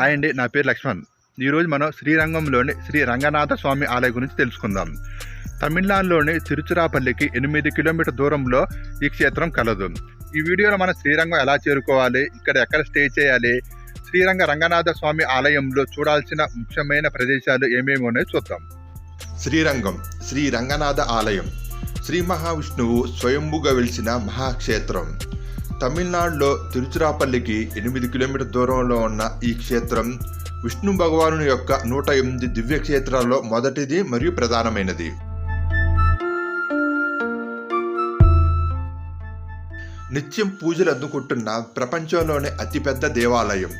Hi అండి నా పేరు లక్ష్మణ్. ఈరోజు మనం శ్రీరంగంలోని శ్రీ రంగనాథ స్వామి ఆలయం గురించి తెలుసుకుందాం. తమిళనాడులోని తిరుచిరాపల్లికి ఎనిమిది కిలోమీటర్ దూరంలో ఈ క్షేత్రం కలదు. ఈ వీడియోలో మనం శ్రీరంగం ఎలా చేరుకోవాలి ఇక్కడ ఎక్కడ స్టే చేయాలి శ్రీరంగ రంగనాథ స్వామి ఆలయంలో చూడాల్సిన ముఖ్యమైన ప్రదేశాలు ఏమేమి ఉన్నాయో చూద్దాం. శ్రీరంగం శ్రీ రంగనాథ ఆలయం. శ్రీ మహావిష్ణువు స్వయంభుగా వెలిసిన మహాక్షేత్రం. తమిళనాడులో తిరుచిరాపల్లికి ఎనిమిది కిలోమీటర్ దూరంలో ఉన్న ఈ క్షేత్రం విష్ణు భగవాను యొక్క నూట ఎనిమిది దివ్య క్షేత్రాల్లో మొదటిది మరియు ప్రధానమైనది. నిత్యం పూజలు అందుకుంటున్న ప్రపంచంలోనే అతిపెద్ద దేవాలయం.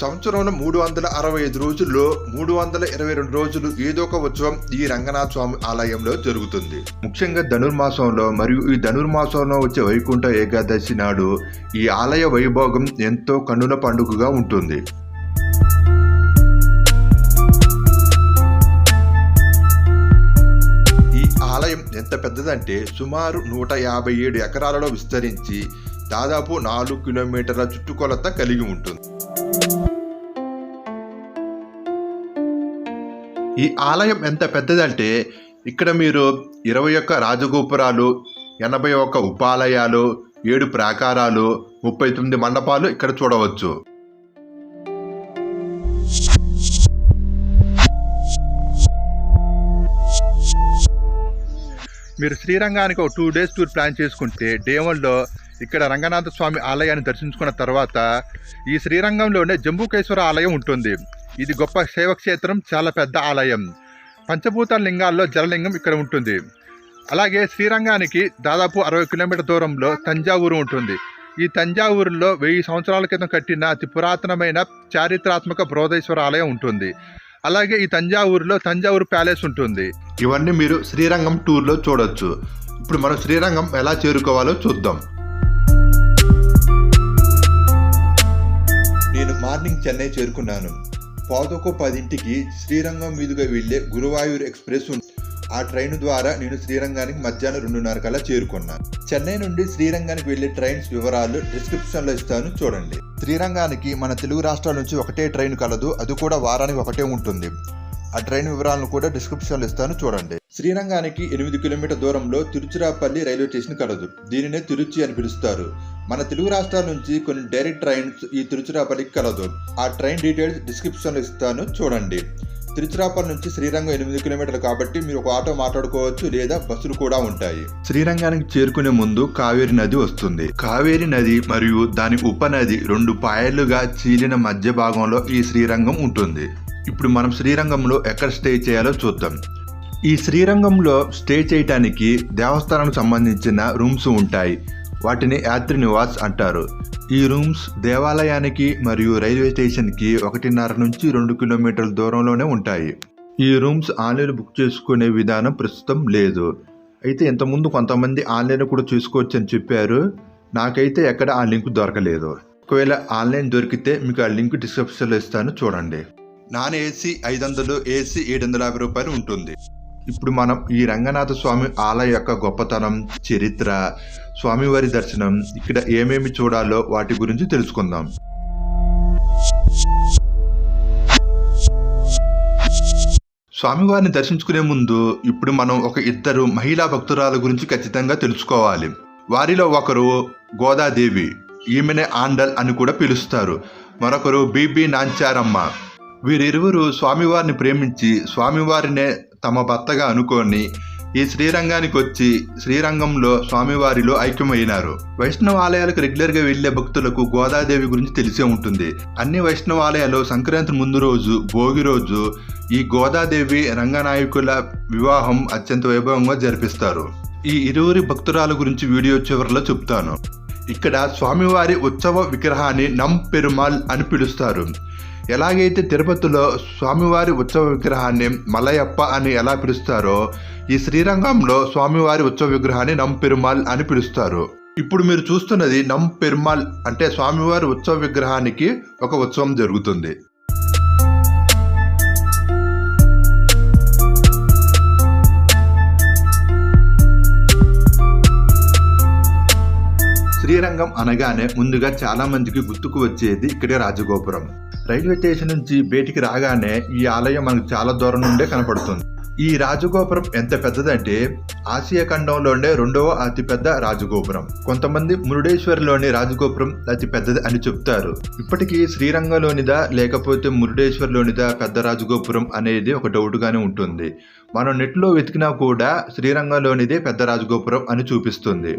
సంవత్సరంలో మూడు వందల అరవై ఐదు రోజుల్లో మూడు వందల ఇరవై రెండు రోజులు ఏదో ఒక ఉత్సవం ఈ రంగనాథ స్వామి ఆలయంలో జరుగుతుంది. ముఖ్యంగా ధనుర్మాసంలో మరియు ఈ ధనుర్మాసంలో వచ్చే వైకుంఠ ఏకాదశి నాడు ఈ ఆలయ వైభోగం ఎంతో కన్నుల పండుగగా ఉంటుంది. ఈ ఆలయం ఎంత పెద్దదంటే సుమారు నూట యాభై ఏడు ఎకరాలలో విస్తరించి దాదాపు నాలుగు కిలోమీటర్ల చుట్టుకొలత కలిగి ఉంటుంది. ఈ ఆలయం ఎంత పెద్దదంటే ఇక్కడ మీరు ఇరవై ఒక్క రాజగోపురాలు ఎనభై ఒక్క ఉపాలయాలు ఏడు ప్రాకారాలు ముప్పై తొమ్మిది మండపాలు ఇక్కడ చూడవచ్చు. మీరు శ్రీరంగానికి ఒక టూ డేస్ టూర్ ప్లాన్ చేసుకుంటే డే వన్లో ఇక్కడ రంగనాథ స్వామి ఆలయాన్ని దర్శించుకున్న తర్వాత ఈ శ్రీరంగంలోనే జంబుకేశ్వర ఆలయం ఉంటుంది. ఇది గొప్ప శైవక్షేత్రం చాలా పెద్ద ఆలయం. పంచభూతాల లింగాల్లో జలలింగం ఇక్కడ ఉంటుంది. అలాగే శ్రీరంగానికి దాదాపు అరవై కిలోమీటర్ దూరంలో తంజావూరు ఉంటుంది. ఈ తంజావూరులో వెయ్యి సంవత్సరాల క్రితం కట్టిన అతి పురాతనమైన చారిత్రాత్మక బృహదేశ్వర ఆలయం ఉంటుంది. అలాగే ఈ తంజావూరులో తంజావూరు ప్యాలెస్ ఉంటుంది. ఇవన్నీ మీరు శ్రీరంగం టూర్లో చూడొచ్చు. ఇప్పుడు మనం శ్రీరంగం ఎలా చేరుకోవాలో చూద్దాం. నేను మార్నింగ్ చెన్నై చేరుకున్నాను. పాదొక పదింటికి శ్రీరంగం మీదుగా వెళ్ళే గురువాయూర్ ఎక్స్ప్రెస్ ఉంది. ఆ ట్రైన్ ద్వారా నేను శ్రీరంగానికి మధ్యాహ్నం రెండున్నర కల్లా చేరుకున్నాను. చెన్నై నుండి శ్రీరంగానికి వెళ్ళే ట్రైన్స్ వివరాలు డిస్క్రిప్షన్లో ఇస్తాను చూడండి. శ్రీరంగానికి మన తెలుగు రాష్ట్రాల నుంచి ఒకటే ట్రైన్ కలదు అది కూడా వారానికి ఒకటే ఉంటుంది. ఆ ట్రైన్ వివరాలను కూడా డిస్క్రిప్షన్లో ఇస్తాను చూడండి. శ్రీరంగానికి ఎనిమిది కిలోమీటర్ దూరంలో తిరుచిరాపల్లి రైల్వే స్టేషన్ కలదు. దీనినే తిరుచి అని పిలుస్తారు. మన తెలుగు రాష్ట్రాల నుంచి కొన్ని డైరెక్ట్ ట్రైన్స్ ఈ తిరుచిరాపల్లికి కలదు. ఆ ట్రైన్ డీటెయిల్స్ డిస్క్రిప్షన్లో ఇస్తాను చూడండి. తిరుచిరాపల్లి నుంచి శ్రీరంగం ఎనిమిది కిలోమీటర్లు కాబట్టి మీరు ఒక ఆటో మాట్లాడుకోవచ్చు లేదా బస్సులు కూడా ఉంటాయి. శ్రీరంగానికి చేరుకునే ముందు కావేరి నది వస్తుంది. కావేరి నది మరియు దాని ఉపనది రెండు పాయలుగా చీలిన మధ్య భాగంలో ఈ శ్రీరంగం ఉంటుంది. ఇప్పుడు మనం శ్రీరంగంలో ఎక్కడ స్టే చేయాలో చూద్దాం. ఈ శ్రీరంగంలో స్టే చేయటానికి దేవస్థానానికి సంబంధించిన రూమ్స్ ఉంటాయి. వాటిని యాత్రి నివాస్ అంటారు. ఈ రూమ్స్ దేవాలయానికి మరియు రైల్వే స్టేషన్కి ఒకటిన్నర నుంచి రెండు కిలోమీటర్ల దూరంలోనే ఉంటాయి. ఈ రూమ్స్ ఆన్లైన్ బుక్ చేసుకునే విధానం ప్రస్తుతం లేదు. అయితే ఇంతకుముందు కొంతమంది ఆన్లైన్ కూడా చూసుకోవచ్చు అని చెప్పారు. నాకైతే ఎక్కడ ఆ లింక్ దొరకలేదు. ఒకవేళ ఆన్లైన్ దొరికితే మీకు ఆ లింక్ డిస్క్రిప్షన్లో ఇస్తాను చూడండి. నాన్ ఏసీ ఐదు వందలు ఏసీ ఏడు వందల యాభై రూపాయలు ఉంటుంది. ఇప్పుడు మనం ఈ రంగనాథ స్వామి ఆలయ యొక్క గొప్పతనం చరిత్ర స్వామివారి దర్శనం ఇక్కడ ఏమేమి చూడాలో వాటి గురించి తెలుసుకుందాం. స్వామివారిని దర్శించుకునే ముందు ఇప్పుడు మనం ఒక ఇద్దరు మహిళా భక్తురాల గురించి ఖచ్చితంగా తెలుసుకోవాలి. వారిలో ఒకరు గోదాదేవి ఈమెనే ఆండల్ అని కూడా పిలుస్తారు. మరొకరు బీబీ నాంచారమ్మ. వీరిరువురు స్వామివారిని ప్రేమించి స్వామివారినే తమ భర్తగా అనుకొని ఈ శ్రీరంగానికి వచ్చి శ్రీరంగంలో స్వామివారిలో ఐక్యమైనారు వైష్ణవ ఆలయాలకు రెగ్యులర్ వెళ్ళే భక్తులకు గోదాదేవి గురించి తెలిసే ఉంటుంది. అన్ని వైష్ణవ ఆలయాలు సంక్రాంతి ముందు రోజు భోగి రోజు ఈ గోదాదేవి రంగనాయకుల వివాహం అత్యంత వైభవంగా జరిపిస్తారు. ఈ ఇరువురి భక్తురాల గురించి వీడియో చివరిలో చెప్తాను. ఇక్కడ స్వామివారి ఉత్సవ విగ్రహాన్ని నం పెరుమాల్ అని పిలుస్తారు. ఎలాగైతే తిరుపతిలో స్వామివారి ఉత్సవ విగ్రహాన్ని మలయప్ప అని ఎలా పిలుస్తారో ఈ శ్రీరంగంలో స్వామివారి ఉత్సవ విగ్రహాన్ని నంపెరుమాల్ అని పిలుస్తారు. ఇప్పుడు మీరు చూస్తున్నది నం పెరుమాల్ అంటే స్వామివారి ఉత్సవ విగ్రహానికి ఒక ఉత్సవం జరుగుతుంది. శ్రీరంగం అనగానే ముందుగా చాలామందికి గుర్తుకు వచ్చేది ఇక్కడే రాజగోపురం. రైల్వే స్టేషన్ నుంచి బయటికి రాగానే ఈ ఆలయం మనకు చాలా దూరం నుండే కనపడుతుంది. ఈ రాజగోపురం ఎంత పెద్దదంటే ఆసియా ఖండంలోనే రెండవ అతిపెద్ద రాజగోపురం. కొంతమంది మురుడేశ్వర్లోని రాజగోపురం అతి పెద్దది అని చెప్తారు. ఇప్పటికీ శ్రీరంగంలోనిదా లేకపోతే మురుడేశ్వర్లోనిదా పెద్ద రాజగోపురం అనేది ఒక డౌట్గానే ఉంటుంది. మనం నెట్లో వెతికినా కూడా శ్రీరంగంలోనిదే పెద్ద రాజగోపురం అని చూపిస్తుంది.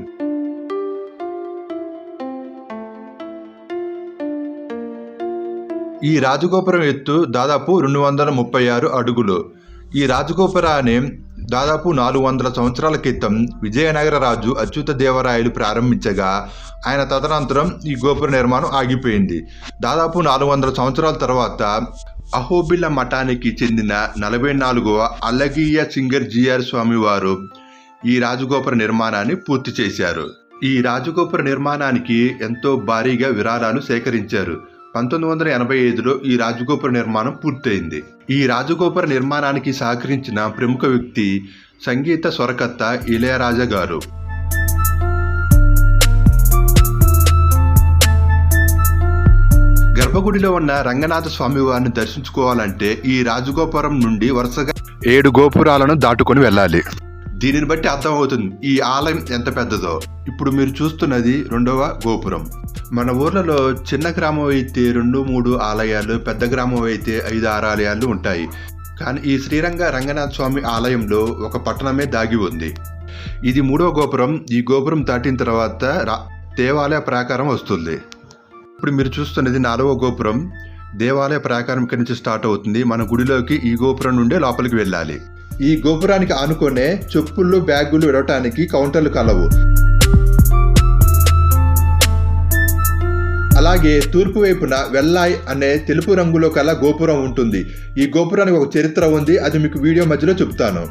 ఈ రాజగోపురం ఎత్తు దాదాపు రెండు వందల ముప్పై ఆరు అడుగులు. ఈ రాజగోపురాన్ని దాదాపు నాలుగు వందల సంవత్సరాల క్రితం విజయనగర రాజు అచ్యుత దేవరాయలు ప్రారంభించగా ఆయన తదనంతరం ఈ గోపుర నిర్మాణం ఆగిపోయింది. దాదాపు నాలుగు వందల సంవత్సరాల తర్వాత అహోబిల మఠానికి చెందిన నలభై నాలుగవ అల్లగీయ సింగర్ జిఆర్ స్వామి వారు ఈ రాజగోపుర నిర్మాణాన్ని పూర్తి చేశారు. ఈ రాజగోపుర నిర్మాణానికి ఎంతో భారీగా విరాళాలు సేకరించారు. పంతొమ్మిది వందల ఎనభై ఐదులో ఈ రాజగోపుర నిర్మాణం పూర్తయింది. ఈ రాజగోపుర నిర్మాణానికి సహకరించిన ప్రముఖ వ్యక్తి సంగీత స్వరకర్త ఇళయరాజా గారు. గర్భగుడిలో ఉన్న రంగనాథ స్వామి వారిని దర్శించుకోవాలంటే ఈ రాజగోపురం నుండి వరుసగా ఏడు గోపురాలను దాటుకొని వెళ్ళాలి. దీనిని బట్టి అర్థమవుతుంది ఈ ఆలయం ఎంత పెద్దదో. ఇప్పుడు మీరు చూస్తున్నది రెండవ గోపురం. మన ఊర్లలో చిన్న గ్రామం అయితే రెండు మూడు ఆలయాలు పెద్ద గ్రామం అయితే ఐదు ఆరు ఆలయాలు ఉంటాయి. కానీ ఈ శ్రీరంగ రంగనాథ స్వామి ఆలయంలో ఒక పట్టణమే దాగి ఉంది. ఇది మూడవ గోపురం. ఈ గోపురం దాటిన తర్వాత దేవాలయ ప్రాకారం వస్తుంది. ఇప్పుడు మీరు చూస్తున్నది నాలుగవ గోపురం. దేవాలయ ప్రాకారం ఇక్కడి నుంచి స్టార్ట్ అవుతుంది. మన గుడిలోకి ఈ గోపురం నుండే లోపలికి వెళ్ళాలి. ఈ గోపురానికి ఆనుకునే చెప్పులు బ్యాగులు విడవటానికి కౌంటర్లు కలవు. అలాగే తూర్పు వైపున వెల్లాయ్ అనే తెలుపు రంగులో కల గోపురం ఉంటుంది. ఈ గోపురానికి ఒక చరిత్ర ఉంది. అది మీకు వీడియో మధ్యలో చెప్తాను.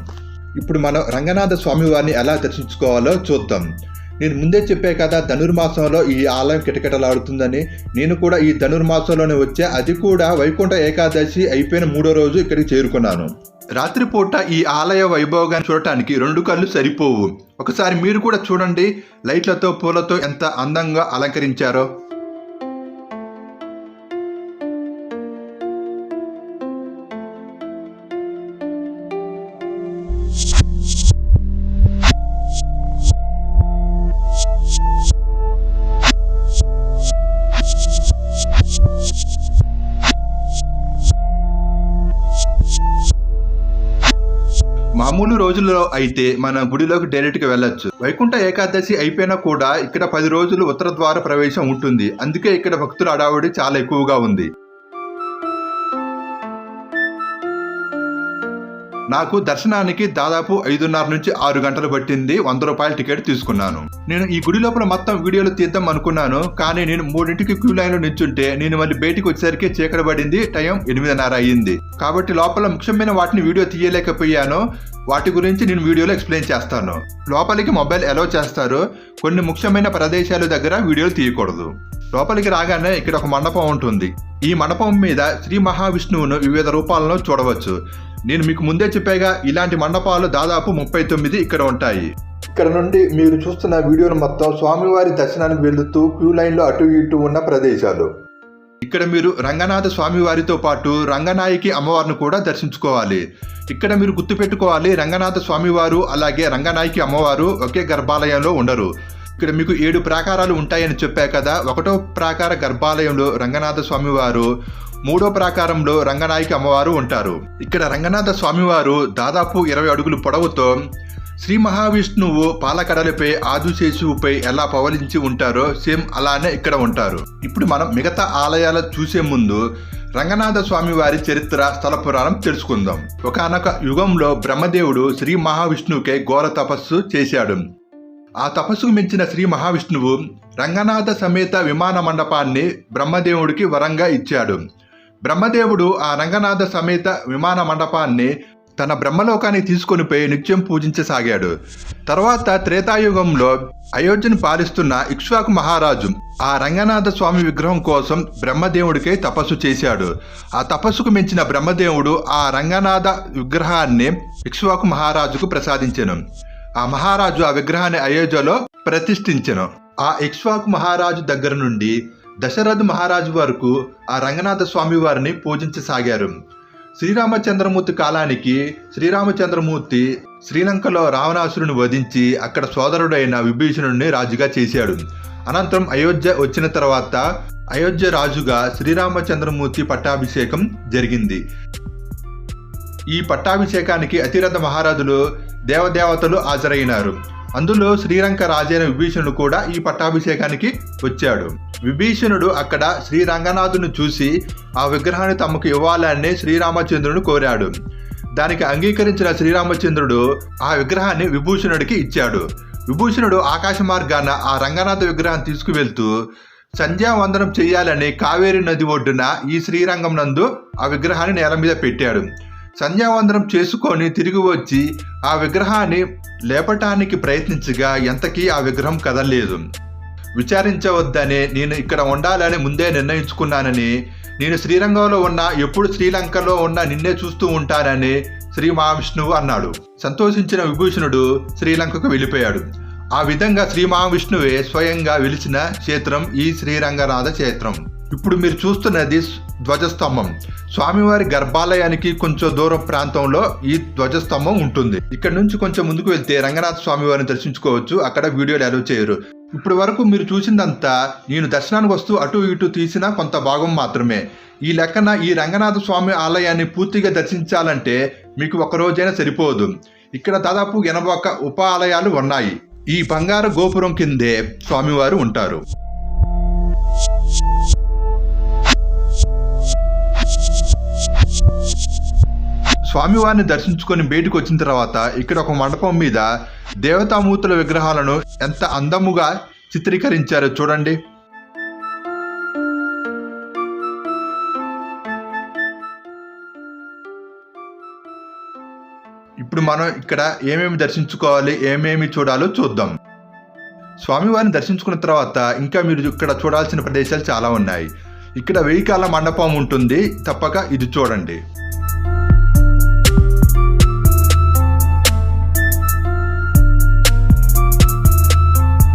ఇప్పుడు మనం రంగనాథ స్వామి వారిని ఎలా దర్శించుకోవాలో చూద్దాం. నేను ముందే చెప్పే కదా ధనుర్మాసంలో ఈ ఆలయం కిటకిటలాడుతుందని. నేను కూడా ఈ ధనుర్మాసంలోనే వచ్చే అది కూడా వైకుంఠ ఏకాదశి అయిపోయిన మూడో రోజు ఇక్కడికి చేరుకున్నాను. రాత్రిపూట ఈ ఆలయ వైభోగాన్ని చూడటానికి రెండు కళ్ళు సరిపోవు. ఒకసారి మీరు కూడా చూడండి లైట్లతో పూలతో ఎంత అందంగా అలంకరించారో. మామూలు రోజుల్లో అయితే మన గుడిలోకి డైరెక్ట్గా వెళ్ళొచ్చు. వైకుంఠ ఏకాదశి అయిపోయినా కూడా ఇక్కడ పది రోజులు ఉత్తర ద్వార ప్రవేశం ఉంటుంది. అందుకే ఇక్కడ భక్తుల అడావుడి చాలా ఎక్కువగా ఉంది. నాకు దర్శనానికి దాదాపు ఐదున్నర నుంచి ఆరు గంటలు పట్టింది. వంద రూపాయల టికెట్ తీసుకున్నాను. నేను ఈ గుడి లోపల మొత్తం వీడియోలు తీద్దాం అనుకున్నాను. కానీ నేను మూడింటికి క్యూ లైన్లో నిల్చుంటే నేను మళ్ళీ బయటికి వచ్చేసరికి చీకటి పడింది. టైం ఎనిమిదిన్నర అయ్యింది. కాబట్టి లోపల ముఖ్యమైన వాటిని వీడియో తీయలేకపోయాను. వాటి గురించి నేను వీడియోలో ఎక్స్ప్లెయిన్ చేస్తాను. లోపలికి మొబైల్ ఎలా చేస్తారు. కొన్ని ముఖ్యమైన ప్రదేశాల దగ్గర వీడియోలు తీయకూడదు. లోపలికి రాగానే ఇక్కడ ఒక మండపం ఉంటుంది. ఈ మండపం మీద శ్రీ మహావిష్ణువును వివిధ రూపాలను చూడవచ్చు. నేను మీకు ముందే చెప్పాగా ఇలాంటి మండపాలు దాదాపు ముప్పై తొమ్మిది ఇక్కడ ఉంటాయి. ఇక్కడ నుండి మీరు చూస్తున్న వీడియోలు మొత్తం స్వామివారి దర్శనానికి వెళుతూ క్యూ లైన్లో అటు ఇటు ఉన్న ప్రదేశాలు. ఇక్కడ మీరు రంగనాథ స్వామి వారితో పాటు రంగనాయకి అమ్మవారిని కూడా దర్శించుకోవాలి. ఇక్కడ మీరు గుర్తుపెట్టుకోవాలి రంగనాథ స్వామి వారు అలాగే రంగనాయకి అమ్మవారు ఒకే గర్భాలయంలో ఉండరు. ఇక్కడ మీకు ఏడు ప్రాకారాలు ఉంటాయని చెప్పా కదా ఒకటో ప్రాకార గర్భాలయంలో రంగనాథ స్వామి వారు మూడో ప్రాకారంలో రంగనాయకి అమ్మవారు ఉంటారు. ఇక్కడ రంగనాథ స్వామివారు దాదాపు ఇరవై అడుగులు పొడవుతో శ్రీ మహావిష్ణువు పాలకడలపై ఆదుశేషువుపై ఎలా పవలించి ఉంటారో సేమ్ అలానే ఇక్కడ ఉంటారు. ఇప్పుడు మనం మిగతా ఆలయాలు చూసే ముందు రంగనాథ స్వామి వారి చరిత్ర స్థల పురాణం తెలుసుకుందాం. ఒకనొక యుగంలో బ్రహ్మదేవుడు శ్రీ మహావిష్ణువుకే ఘోర తపస్సు చేశాడు. ఆ తపస్సుకు మించిన శ్రీ మహావిష్ణువు రంగనాథ సమేత విమాన మండపాన్ని బ్రహ్మదేవుడికి వరంగా ఇచ్చాడు. బ్రహ్మదేవుడు ఆ రంగనాథ సమేత విమాన మండపాన్ని తన బ్రహ్మలోకానికి తీసుకొని పోయి నిత్యం పూజించసాగాడు. తర్వాత త్రేతాయుగంలో అయోధ్యను పాలిస్తున్న ఇక్ష్వాకు మహారాజు ఆ రంగనాథ స్వామి విగ్రహం కోసం బ్రహ్మదేవుడికై తపస్సు చేశాడు. ఆ తపస్సుకు మించిన బ్రహ్మదేవుడు ఆ రంగనాథ విగ్రహాన్ని ఇక్ష్వాకు మహారాజుకు ప్రసాదించెను. ఆ మహారాజు ఆ విగ్రహాన్ని అయోధ్యలో ప్రతిష్ఠించెను. ఆ ఇక్ష్వాకు మహారాజు దగ్గర నుండి దశరథ మహారాజు వరకు ఆ రంగనాథ స్వామి వారిని పూజించసాగారు శ్రీరామచంద్రమూర్తి కాలానికి శ్రీరామచంద్రమూర్తి శ్రీలంకలో రావణాసురుని వధించి అక్కడ సోదరుడైన విభీషణుడిని రాజుగా చేశాడు. అనంతరం అయోధ్య వచ్చిన తర్వాత అయోధ్య రాజుగా శ్రీరామచంద్రమూర్తి పట్టాభిషేకం జరిగింది. ఈ పట్టాభిషేకానికి అతిరథ మహారాజులు దేవదేవతలు హాజరైనారు. అందులో శ్రీరంక రాజైన విభీషణుడు కూడా ఈ పట్టాభిషేకానికి వచ్చాడు. విభీషణుడు అక్కడ శ్రీ రంగనాథుని చూసి ఆ విగ్రహాన్ని తమకు ఇవ్వాలని శ్రీరామచంద్రుని కోరాడు. దానికి అంగీకరించిన శ్రీరామచంద్రుడు ఆ విగ్రహాన్ని విభూషణుడికి ఇచ్చాడు. విభూషణుడు ఆకాశ మార్గాన ఆ రంగనాథ విగ్రహం తీసుకువెళ్తూ సంధ్యావందనం చేయాలని కావేరి నది ఒడ్డున ఈ శ్రీరంగం నందు ఆ విగ్రహాన్ని నేల మీద పెట్టాడు. సంధ్యావందనం చేసుకొని తిరిగి వచ్చి ఆ విగ్రహాన్ని లేపటానికి ప్రయత్నించగా ఎంతకీ ఆ విగ్రహం కదలలేదు. విచారించవద్దని నేను ఇక్కడ ఉండాలని ముందే నిర్ణయించుకున్నానని నేను శ్రీరంగంలో ఉన్న ఎప్పుడు శ్రీలంకలో ఉన్న నిన్నే చూస్తూ ఉంటానని శ్రీ మహావిష్ణువు అన్నాడు. సంతోషించిన విభూషణుడు శ్రీలంకకు వెళ్ళిపోయాడు. ఆ విధంగా శ్రీ మహావిష్ణువే స్వయంగా విలిచిన క్షేత్రం ఈ శ్రీరంగనాథ క్షేత్రం. ఇప్పుడు మీరు చూస్తున్నది ధ్వజస్తంభం. స్వామివారి గర్భాలయానికి కొంచెం దూరం ప్రాంతంలో ఈ ధ్వజస్తంభం ఉంటుంది. ఇక్కడ నుంచి కొంచెం ముందుకు వెళ్తే రంగనాథ స్వామివారిని దర్శించుకోవచ్చు. అక్కడ వీడియోలు అలౌ చేయరు. ఇప్పటి వరకు మీరు చూసిందంతా నేను దర్శనానికి వస్తూ అటు ఇటు తీసిన కొంత భాగం మాత్రమే. ఈ లెక్కన ఈ రంగనాథ స్వామి ఆలయాన్ని పూర్తిగా దర్శించాలంటే మీకు ఒకరోజైనా సరిపోదు. ఇక్కడ దాదాపు ఎనభై ఒక్క ఉప ఆలయాలు ఉన్నాయి. ఈ బంగారు గోపురం కిందే స్వామివారు ఉంటారు. స్వామివారిని దర్శించుకొని బయటకు వచ్చిన తర్వాత ఇక్కడ ఒక మండపం మీద దేవతామూర్తుల విగ్రహాలను ఎంత అందముగా చిత్రీకరించారో చూడండి. ఇప్పుడు మనం ఇక్కడ ఏమేమి దర్శించుకోవాలి ఏమేమి చూడాలో చూద్దాం. స్వామివారిని దర్శించుకున్న తర్వాత ఇంకా మీరు ఇక్కడ చూడాల్సిన ప్రదేశాలు చాలా ఉన్నాయి. ఇక్కడ వెయ్యి కాల మండపం ఉంటుంది తప్పక ఇది చూడండి.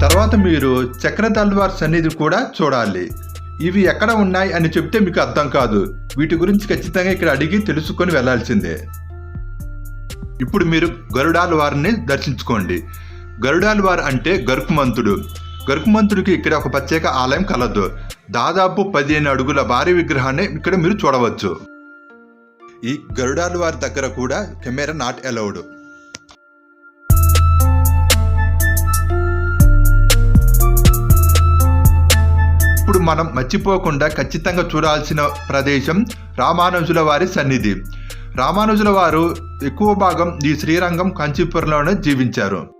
తర్వాత మీరు చక్ర తల్వార్ సన్నిధి కూడా చూడాలి. ఇవి ఎక్కడ ఉన్నాయి అని చెప్తే మీకు అర్థం కాదు. వీటి గురించి ఖచ్చితంగా ఇక్కడ అడిగి తెలుసుకొని వెళ్ళాల్సిందే ఇప్పుడు మీరు గరుడాల వారిని దర్శించుకోండి. గరుడాల వారు అంటే గరుకుమంతుడు. గరుకుమంతుడికి ఇక్కడ ఒక ప్రత్యేక ఆలయం కలదు. దాదాపు పదిహేను అడుగుల భారీ విగ్రహాన్ని ఇక్కడ మీరు చూడవచ్చు. ఈ గరుడాల వారి దగ్గర కూడా కెమెరా నాట్ అలౌడ్. ఇప్పుడు మనం మర్చిపోకుండా ఖచ్చితంగా చూడాల్సిన ప్రదేశం రామానుజుల వారి సన్నిధి. రామానుజుల వారు ఎక్కువ భాగం ఈ శ్రీరంగం కాంచీపురంలోనే జీవించారు.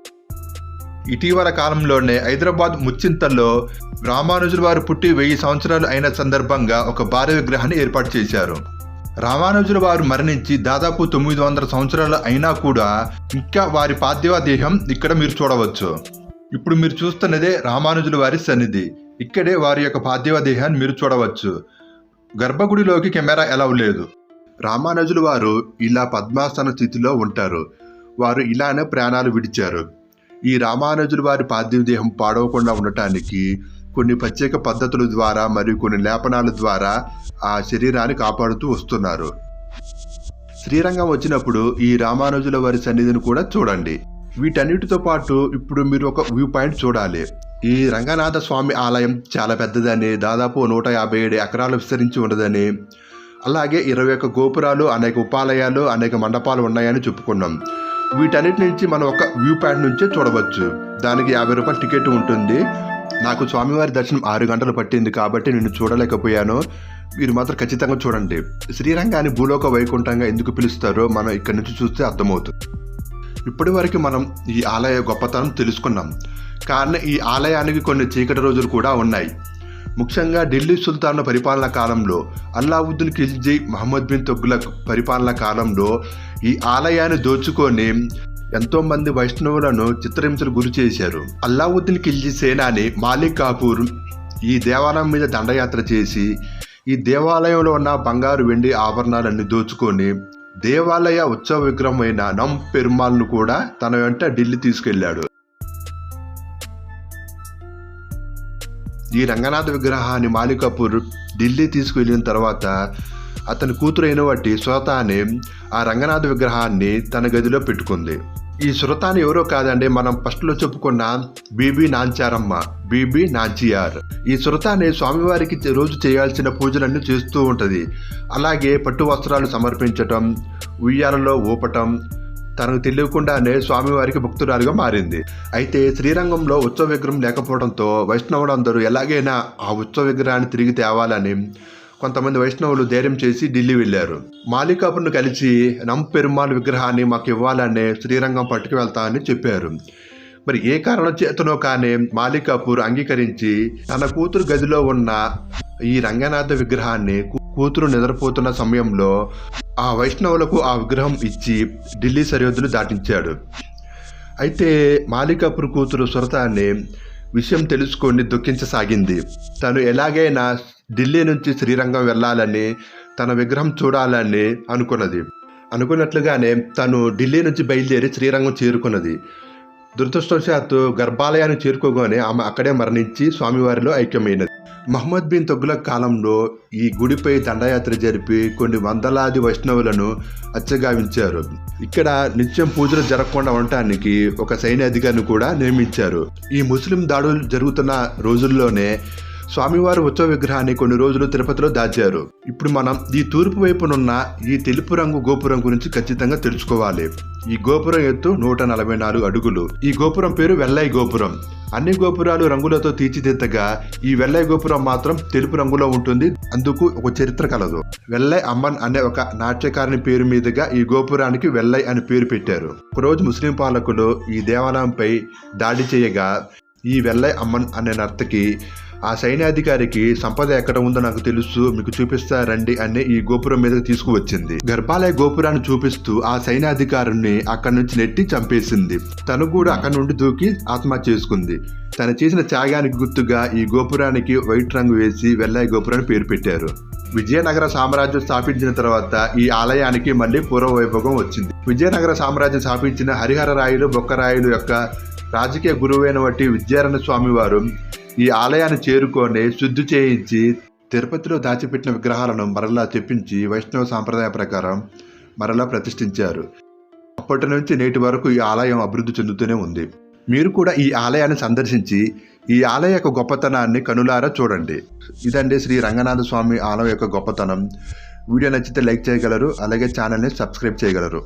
ఇటీవల కాలంలోనే హైదరాబాద్ ముచ్చింతల్లో రామానుజుల వారు పుట్టి వెయ్యి సంవత్సరాలు అయిన సందర్భంగా ఒక భారీ విగ్రహాన్ని ఏర్పాటు చేశారు. రామానుజుల వారు మరణించి దాదాపు తొమ్మిది వందల సంవత్సరాలు అయినా కూడా ఇంకా వారి పార్థివ దేహం ఇక్కడ మీరు చూడవచ్చు. ఇప్పుడు మీరు చూస్తున్నదే రామానుజుల వారి సన్నిధి. ఇక్కడే వారి యొక్క పార్థివ దేహాన్ని మీరు చూడవచ్చు. గర్భగుడిలోకి కెమెరా ఎలా లేదు. రామానుజుల వారు ఇలా పద్మాసన స్థితిలో ఉంటారు. వారు ఇలానే ప్రాణాలు విడిచారు. ఈ రామానుజుల వారి పార్థివ దేహం పాడవకుండా ఉండటానికి కొన్ని ప్రత్యేక పద్ధతుల ద్వారా మరియు కొన్ని లేపనాల ద్వారా ఆ శరీరాన్ని కాపాడుతూ వస్తున్నారు. శ్రీరంగం వచ్చినప్పుడు ఈ రామానుజుల వారి సన్నిధిని కూడా చూడండి. వీటన్నిటితో పాటు ఇప్పుడు మీరు ఒక వ్యూ పాయింట్ చూడాలి. ఈ రంగనాథ స్వామి ఆలయం చాలా పెద్దదని దాదాపు నూట యాభై ఏడు ఎకరాలు విస్తరించి ఉన్నదని అలాగే ఇరవై ఒక్క గోపురాలు అనేక ఉపాలయాలు అనేక మండపాలు ఉన్నాయని చెప్పుకున్నాం. వీటన్నిటి నుంచి మనం ఒక వ్యూ పాయింట్ నుంచే చూడవచ్చు. దానికి యాభై రూపాయల టికెట్ ఉంటుంది. నాకు స్వామివారి దర్శనం ఆరు గంటలు పట్టింది కాబట్టి నేను చూడలేకపోయాను. మీరు మాత్రం ఖచ్చితంగా చూడండి. శ్రీరంగాన్ని భూలోక వైకుంఠంగా ఎందుకు పిలుస్తారో మనం ఇక్కడి నుంచి చూస్తే అర్థమవుతుంది. ఇప్పటి వరకు మనం ఈ ఆలయ గొప్పతనం తెలుసుకున్నాం. కారణం ఈ ఆలయానికి కొన్ని చీకటి రోజులు కూడా ఉన్నాయి. ముఖ్యంగా ఢిల్లీ సుల్తాన్ పరిపాలన కాలంలో అల్లావుద్దీన్ ఖిల్జీ మహమ్మద్ బిన్ తొగ్లక్ పరిపాలన కాలంలో ఈ ఆలయాన్ని దోచుకొని ఎంతో మంది వైష్ణవులను చిత్రహింసలు గురి చేశారు. అల్లావుద్దీన్ ఖిల్జీ సేనాని మాలిక్ కాపూర్ ఈ దేవాలయం మీద దండయాత్ర చేసి ఈ దేవాలయంలో ఉన్న బంగారు వెండి ఆభరణాలన్నీ దోచుకొని దేవాలయ ఉత్సవ విగ్రహమైన నం పెరుమాల్ను కూడా తన వెంట ఢిల్లీ తీసుకెళ్ళాడు. ఈ రంగనాథ విగ్రహాన్ని మాలికాపూర్ ఢిల్లీ తీసుకువెళ్ళిన తర్వాత అతని కూతురు అయిన వాటి శ్రోతాని ఆ రంగనాథ విగ్రహాన్ని తన గదిలో పెట్టుకుంది. ఈ సురతాని ఎవరో కాదండి మనం ఫస్ట్లో చెప్పుకున్న బీబీ నాంచారమ్మ బీబీ నాంచియార్. ఈ సురతాని స్వామివారికి రోజు చేయాల్సిన పూజలన్నీ చేస్తూ ఉంటుంది. అలాగే పట్టు వస్త్రాలు సమర్పించటం ఉయ్యాలలో ఊపటం తనకు తెలియకుండానే స్వామివారికి భక్తురాలుగా మారింది. అయితే శ్రీరంగంలో ఉత్సవ విగ్రహం లేకపోవడంతో వైష్ణవులందరూ ఎలాగైనా ఆ ఉత్సవ విగ్రహాన్ని తిరిగి తేవాలని కొంతమంది వైష్ణవులు ధైర్యం చేసి ఢిల్లీ వెళ్ళారు. మాలికాపుర్ను కలిసి నం పెరుమాళ్ విగ్రహాన్ని మాకు ఇవ్వాలని శ్రీరంగం పట్టుకు వెళ్తామని చెప్పారు. మరి ఏ కారణం చేతనో కానీ మాలికాపూర్ అంగీకరించి తన కూతురు గదిలో ఉన్న ఈ రంగనాథ విగ్రహాన్ని కూతురు నిద్రపోతున్న సమయంలో ఆ వైష్ణవులకు ఆ విగ్రహం ఇచ్చి ఢిల్లీ సరిహద్దులు దాటించాడు. అయితే మాలికాపూర్ కూతురు సురతాన్ని విషయం తెలుసుకొని దుఃఖించసాగింది. తను ఎలాగైనా ఢిల్లీ నుంచి శ్రీరంగం వెళ్ళాలని తన విగ్రహం చూడాలని అనుకున్నది. అనుకున్నట్లుగానే తను ఢిల్లీ నుంచి బయలుదేరి శ్రీరంగం చేరుకున్నది. దురదృష్టవశాత్తు గర్భాలయాన్ని చేరుకోగానే ఆమె అక్కడే మరణించి స్వామివారిలో ఐక్యమైనది. మహమ్మద్ బిన్ తొగ్లక్ కాలంలో ఈ గుడిపై దండయాత్ర జరిపి కొన్ని వందలాది వైష్ణవులను అచ్చగావించారు. ఇక్కడ నిత్యం పూజలు జరగకుండా ఉండటానికి ఒక సైన్యాధికారిని కూడా నియమించారు. ఈ ముస్లిం దాడులు జరుగుతున్న రోజుల్లోనే స్వామివారి ఉత్సవ విగ్రహాన్ని కొన్ని రోజులు తిరుపతిలో దాచారు. ఇప్పుడు మనం ఈ తూర్పు వైపునున్న ఈ తెలుపు రంగు గోపురం గురించి ఖచ్చితంగా తెలుసుకోవాలి. ఈ గోపురం ఎత్తు నూట నలభై నాలుగు అడుగులు. ఈ గోపురం పేరు వెల్లై గోపురం. అన్ని గోపురాలు రంగులతో తీర్చిదిద్దగా ఈ వెల్లై గోపురం మాత్రం తెలుపు రంగులో ఉంటుంది. అందుకు ఒక చరిత్ర కలదు. వెల్లై అమ్మన్ అనే ఒక నాట్యకారిని పేరు మీదుగా ఈ గోపురానికి వెల్లై అని పేరు పెట్టారు. ఒకరోజు ముస్లిం పాలకులు ఈ దేవాలయంపై దాడి చేయగా ఈ వెల్లై అమ్మన్ అనే నర్తకి ఆ సైన్యాధికారికి సంపద ఎక్కడ ఉందో నాకు తెలుసు మీకు చూపిస్తా రండి అని ఈ గోపురం మీదకి తీసుకువచ్చింది. గర్భాలయ గోపురాన్ని చూపిస్తూ ఆ సైన్యాధికారిని అక్కడి నుంచి నెట్టి చంపేసింది. తను కూడా అక్కడి నుండి దూకి ఆత్మహత్య చేసుకుంది. తను చేసిన త్యాగానికి గుర్తుగా ఈ గోపురానికి వైట్ రంగు వేసి వెల్లయ్య గోపురాన్ని పేరు పెట్టారు. విజయనగర సామ్రాజ్యం స్థాపించిన తర్వాత ఈ ఆలయానికి మళ్ళీ పూర్వ వైభవం వచ్చింది. విజయనగర సామ్రాజ్యం స్థాపించిన హరిహర రాయులు బొక్కరాయులు యొక్క రాజకీయ గురువైన వంటి విద్యారాయణ స్వామి వారు ఈ ఆలయాన్ని చేరుకొని శుద్ధి చేయించి తిరుపతిలో దాచిపెట్టిన విగ్రహాలను మరలా తెప్పించి వైష్ణవ సాంప్రదాయ ప్రకారం మరలా ప్రతిష్ఠించారు. అప్పటి నుంచి నేటి వరకు ఈ ఆలయం అభివృద్ధి చెందుతూనే ఉంది. మీరు కూడా ఈ ఆలయాన్ని సందర్శించి ఈ ఆలయ యొక్క గొప్పతనాన్ని కనులారా చూడండి. ఇదండి శ్రీ రంగనాథ స్వామి ఆలయం యొక్క గొప్పతనం. వీడియో నచ్చితే లైక్ చేయగలరు అలాగే ఛానల్ని సబ్స్క్రైబ్ చేయగలరు.